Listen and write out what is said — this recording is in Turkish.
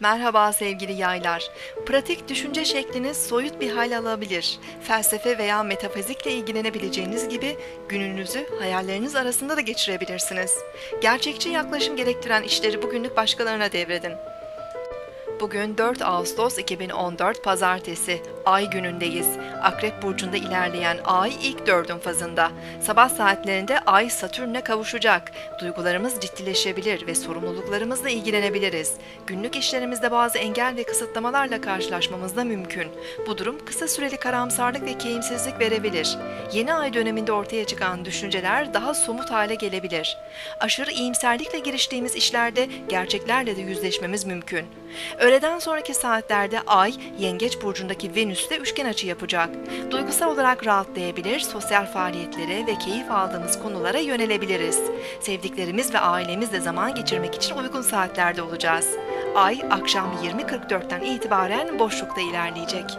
Merhaba sevgili yaylar. Pratik düşünce şekliniz soyut bir hal alabilir. Felsefe veya metafizikle ilgilenebileceğiniz gibi gününüzü hayalleriniz arasında da geçirebilirsiniz. Gerçekçi yaklaşım gerektiren işleri bugünlük başkalarına devredin. Bugün 4 Ağustos 2014 Pazartesi. Ay günündeyiz. Akrep burcunda ilerleyen Ay ilk dördün fazında. Sabah saatlerinde Ay Satürn'e kavuşacak. Duygularımız ciddileşebilir ve sorumluluklarımızla ilgilenebiliriz. Günlük işlerimizde bazı engel ve kısıtlamalarla karşılaşmamız da mümkün. Bu durum kısa süreli karamsarlık ve keyimsizlik verebilir. Yeni ay döneminde ortaya çıkan düşünceler daha somut hale gelebilir. Aşırı iyimserlikle giriştiğimiz işlerde gerçeklerle de yüzleşmemiz mümkün. Öğleden sonraki saatlerde Ay, Yengeç burcundaki Venüs'te üçgen açı yapacak. Duygusal olarak rahatlayabilir, sosyal faaliyetlere ve keyif aldığımız konulara yönelebiliriz. Sevdiklerimiz ve ailemizle zaman geçirmek için uygun saatlerde olacağız. Ay, akşam 20.44'ten itibaren boşlukta ilerleyecek.